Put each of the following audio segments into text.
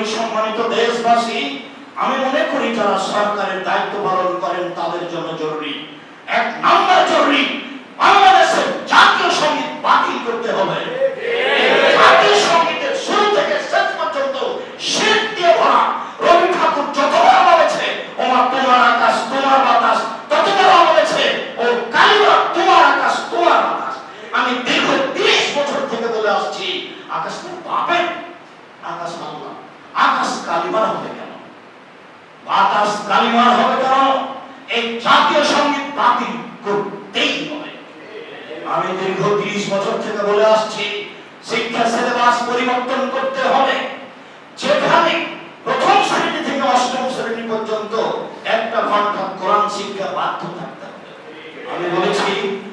করি সম্মানিত দেশবাসী, আমি মনে করি যারা সরকারের দায়িত্ব পালন করেন তাদের জন্য জরুরি। এক নাম্বার জরুরি, বাংলাদেশের জাতীয় সংগীত বাতিল করতে হবে জাতীয় সঙ্গীতের শুরু থেকে শেষ পর্যন্ত শিল্প দিয়ে ভরা রবি ঠাকুর যতবার বলেছে ওমা তোমার আকাশ তোমার বাতাস ততবার বলেছে ও কালিমা তোমার আকাশ তোমার বাতাস আমি দীর্ঘ তিরিশ বছর থেকে বলে আসছি আকাশ তো পাবেন আকাশ আল্লাহ আকাশ কালিমার হবে কেন? বাতাস কালিমার হবে কেন? এই জাতীয় সংগীত বাতিল করতেই হবে। আমি দীর্ঘ তিরিশ বছর থেকে বলে আসছি, শিক্ষা সিলেবাস পরিবর্তন করতে হবে। যেখানে প্রথম শ্রেণি থেকে অষ্টম শ্রেণি পর্যন্ত একটা ঘণ্টা কোরআন শিক্ষা বাধ্য থাকতে হবে। আমি বলেছি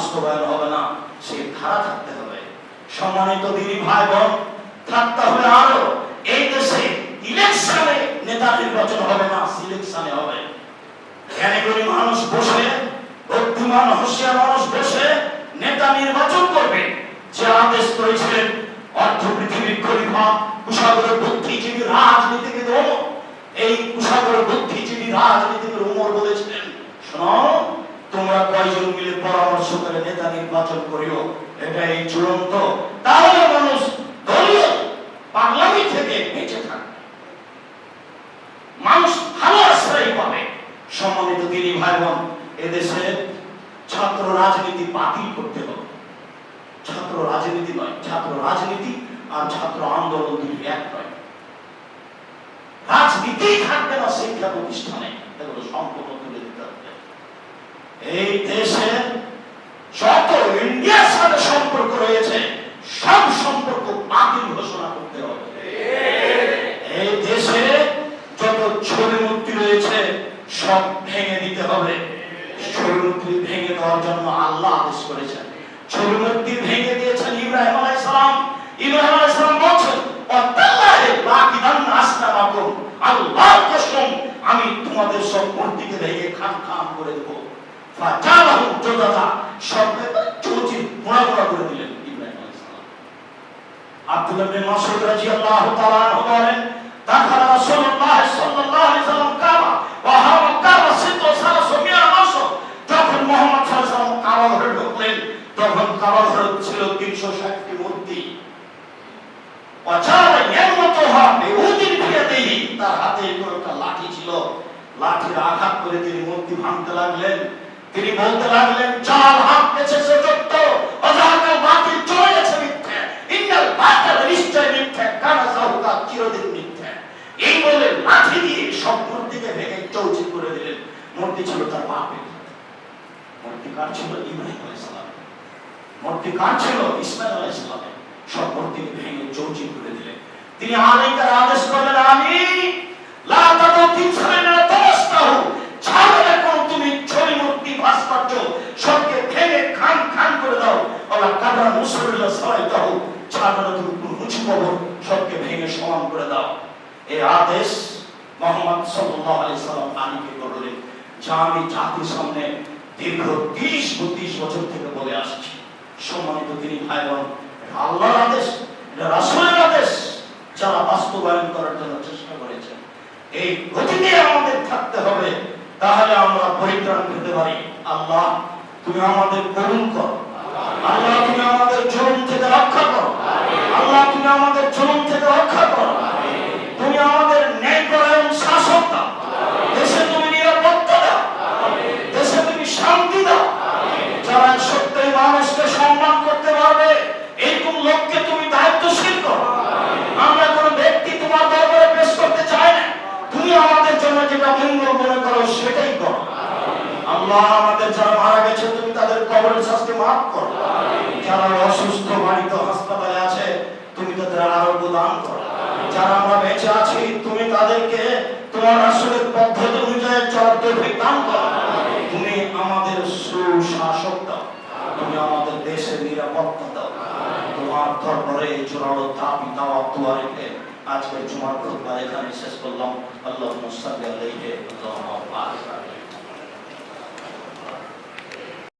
বাস্তবায়ন হবে না সেই ধারা থাকতে হবে। সম্মানিত দিদি ভাই বোন থাকতে হবে আরও। এই দেশে ইলেকশনে নেতা নির্বাচন হবে না, সিলেকশনে হবে। জ্ঞানীগুলি মানুষ বসে, বুদ্ধিমান, হুঁশিয়ার মানুষ বসে নেতা নির্বাচন করবে। যে আদেশ করেছিলেন, অর্ধ পৃথিবীর খলিফা, কুশাগরের বুদ্ধিজীবী রাজনীতিবিদ এই কুশাগরের বুদ্ধিজীবী রাজনীতিবিদ ওমর বলেছিলেন, শোনো কয়জন মিলে পরামর্শ করে নেতা নির্বাচন করিও চূড়ান্ত। তাহলে মানুষ দলীয় থেকে বেঁচে থাকবে। মানুষ ভালো আশ্রয় পাবে। সম্মানিত দিনী ভাই বোন এদেশে ছাত্র রাজনীতি বাতিল করতে হবে। ছাত্র রাজনীতি নয়, ছাত্র রাজনীতি আর ছাত্র আন্দোলন দুটি এক নয়। রাজনীতি থাকবে না শিক্ষা প্রতিষ্ঠানে, এগুলো সম্পূর্ণ তুলে দিতে হবে। এই দেশে যত ইন্ডিয়ার সাথে সম্পর্ক রয়েছে, সব সম্পর্ক বাতিল ঘোষণা করতে হবে। এই দেশে যত ছবি মূর্তি রয়েছে, সব ভেঙে দিতে হবে। ছবি ভেঙে দেওয়ার জন্য আল্লাহ আদেশ করেছেন। ছবি ভেঙে দিয়েছেন ইব্রাহিম কসম, আমি তোমাদের সব মূর্তিকে ভেঙে খান খান করে দেব। ফাজালাহু জুদাদা সব চুচি পোড়া পোড়া করে দিলেন ইব্রাহিম আলাইহিস সালাম আব্দুল্লাহ বিন মাসউদ রাদিয়াল্লাহু তাআলা বলেন দাখালা রাসূলুল্লাহ সাল্লাল্লাহু আলাইহি ওয়াসাল্লাম কাবা ওয়া হাওয়া কাবা সিদ্দ সালাসু মিয়া মাসো যখন মুহাম্মদ সাল্লাল্লাহু আলাইহি কাবা ঘরে ঢুকলেন তখন কাবা ঘরে ছিল 360টি মূর্তি অচার ইয়ামতুহা বিউদিন ফিয়াদিহি তার হাতে একটা লাঠি ছিল। লাঠির আঘাত করে তিনি মূর্তি ভাঙতে লাগলেন। তিনি বলতে লাগলেন চার হাত পেছেছে সত্য। অজাহাকাল বাতিল চলে গেছে মিথ্যে বাতিল নিশ্চয় মিথ্যে। কানা চিরদিন মিথ্যে। এই বলে লাঠি দিয়ে সব মূর্তিকে ভেঙে চৌচির করে দিলেন। মূর্তি ছিল তার বাপের। মূর্তি কার ছিল? ইব্রাহিম মূর্তি কার ছিল? ইসমাইল সব ভেঙে চৌচির করে দিলেন। তিনি আলাইকার আদেশ করলেন, আমি লা তাদু তাস্তাহু ছাড়বে কোন তুমি ছবি মূর্তি ভাস্কর্য সবকে ভেঙে খান খান করে দাও আল্লাহ কাদা মুসলিল্লাহ সালাইতাহু ছাড়বে না তুমি মুছি কবর সবকে ভেঙে সমান করে দাও। এই আদেশ মোহাম্মদ সাল্লাল্লাহু আলাইহি সাল্লাম আলীকে করলেন, যা আমি জাতির সামনে দীর্ঘ 30 32 বছর থেকে বলে আসছি। সম্মানিত তিনি ভাই বোন আল্লাহর আদেশ রাসূলের আদেশ, যারা বাস্তবায়ন করার জন্য চেষ্টা করেছেন। এই গতিতে আমাদের থাকতে হবে, তাহলে আমরা পরিত্রাণ পেতে পারি। আল্লাহ, তুমি আমাদের করুণ করো। আল্লাহ তুমি আমাদের জুলুম থেকে রক্ষা করো। আল্লাহ তুমি আমাদের জুলুম থেকে রক্ষা করো। তুমি আমাদের ন্যায় পরায়ণ শাসক দাও। দেশে তুমি নিরাপত্তা দাও। দেশে তুমি শান্তি দাও। যারা সত্যই মানুষকে সম্মান করতে পারবে এরকম লোককে তুমি দায়িত্বশীল করো। আমরা কোনো ব্যক্তি তোমার দরবারে পেশ করতে চাই না। তুমি আমাদের জন্য যেটা মঙ্গল মনে করো সেটাই করো। আল্লাহ আমাদের যারা মারা গেছে, তুমি কবরের শাস্তি মাফ করো। যারা অসুস্থ বাড়িতে হাসপাতালে আছে তুমি তাদের আরোগ্য দান করো। যারা আমরা বেঁচে আছি তুমি তাদেরকে তোমার আসলের পদ্ধতি অনুযায়ী চলার তৌফিক দান করো। তুমি আমাদের সুশাসক দাও। তুমি আমাদের দেশের নিরাপত্তা দাও। তোমার দরবারে জোরালো দাবি দাওয়া দোয়া রেখে। আজকের জুমার খুতবা এখানে শেষ করলাম। আল্লাহ মুসাল্লি আলাইহি আলাইহি